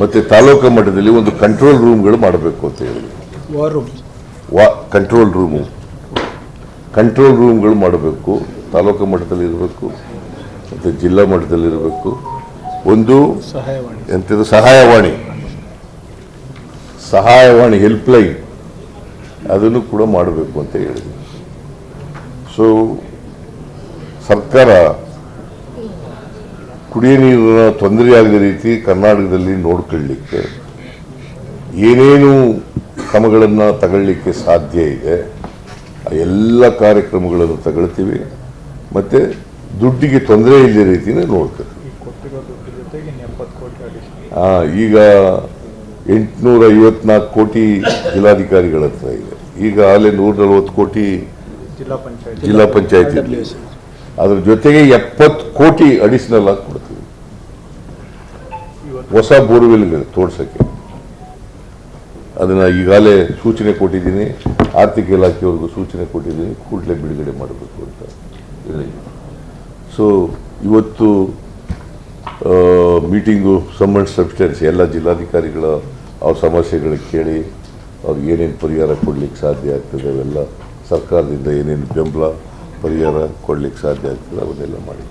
ಮತ್ತು ತಾಲೂಕು ಮಟ್ಟದಲ್ಲಿ ಒಂದು ಕಂಟ್ರೋಲ್ ರೂಮ್ಗಳು ಮಾಡಬೇಕು ಅಂತ ಹೇಳಿ. ವಾ ಕಂಟ್ರೋಲ್ ರೂಮು ಕಂಟ್ರೋಲ್ ರೂಮ್ಗಳು ಮಾಡಬೇಕು ತಾಲೂಕು ಮಟ್ಟದಲ್ಲಿ ಇರಬೇಕು ಮತ್ತು ಜಿಲ್ಲಾ ಮಟ್ಟದಲ್ಲಿ ಇರಬೇಕು. ಒಂದು ಸಹಾಯವಾಣಿ. ಎಂಥದ್ದು ಸಹಾಯವಾಣಿ. ಸಹಾಯವಾಣಿ ಹೆಲ್ಪ್ಲೈನ್ ಅದನ್ನು ಕೂಡ ಮಾಡಬೇಕು ಅಂತ ಹೇಳಿದೆ ಸೊ ಸರ್ಕಾರ ಕುಡಿಯ ನೀರಿನ ತೊಂದರೆ ಆಗದ ರೀತಿ ಕರ್ನಾಟಕದಲ್ಲಿ ನೋಡ್ಕೊಳ್ಳಿಕ್ಕೆ ಏನೇನು ಕ್ರಮಗಳನ್ನು ತಗೊಳ್ಳಿಕ್ಕೆ ಸಾಧ್ಯ ಇದೆ ಆ ಎಲ್ಲ ಕಾರ್ಯಕ್ರಮಗಳನ್ನು ತಗೊಳ್ತೀವಿ ಮತ್ತು ದುಡ್ಡಿಗೆ ತೊಂದರೆ ಇಲ್ಲದ ರೀತಿಯೇ ನೋಡ್ತೀವಿ. ಈಗ ಎಂಟುನೂರ ಐವತ್ನಾಲ್ಕು ಕೋಟಿ ಜಿಲ್ಲಾಧಿಕಾರಿಗಳ ಹತ್ರ ಇದೆ. ಈಗ ಆಗಲೇ ನೂರ ನಲವತ್ತು ಕೋಟಿ ಜಿಲ್ಲಾ ಪಂಚಾಯತ್. ಜಿಲ್ಲಾ ಪಂಚಾಯತಿ ಅದ್ರ ಜೊತೆಗೆ ಎಪ್ಪತ್ತು ಕೋಟಿ ಅಡಿಷನಲ್ ಆಗಿ ಹೊಸ ಬೋರ್ವೆಲ್ಗಳು ತೋಡ್ಸೋಕ್ಕೆ ಅದನ್ನ ಈಗಾಗಲೇ ಸೂಚನೆ ಕೊಟ್ಟಿದ್ದೀನಿ. ಆರ್ಥಿಕ ಇಲಾಖೆಯವ್ರಿಗೂ ಸೂಚನೆ ಕೊಟ್ಟಿದ್ದೀನಿ. ಕೂಡಲೇ ಬಿಡುಗಡೆ ಮಾಡಬೇಕು ಅಂತ ಹೇಳಿ. ಸೊ ಇವತ್ತು ಮೀಟಿಂಗು ಸಂಬಂಧ ಸಬ್ಸ್ಟೆನ್ಸ್ ಎಲ್ಲ ಜಿಲ್ಲಾಧಿಕಾರಿಗಳ, ಆ ಸಮಸ್ಯೆಗಳಿಗೆ ಕೇಳಿ, ಅವ್ರಿಗೆ ಏನೇನು ಪರಿಹಾರ ಕೊಡಲಿಕ್ಕೆ ಸಾಧ್ಯ ಆಗ್ತದೆ ಅವೆಲ್ಲ ಸರ್ಕಾರದಿಂದ ಏನೇನು ಬೆಂಬಲ ಪರಿಹಾರ ಕೊಡಲಿಕ್ಕೆ ಸಾಧ್ಯ ಆಗ್ತದೆ, ಅವನ್ನೆಲ್ಲ ಮಾಡಿ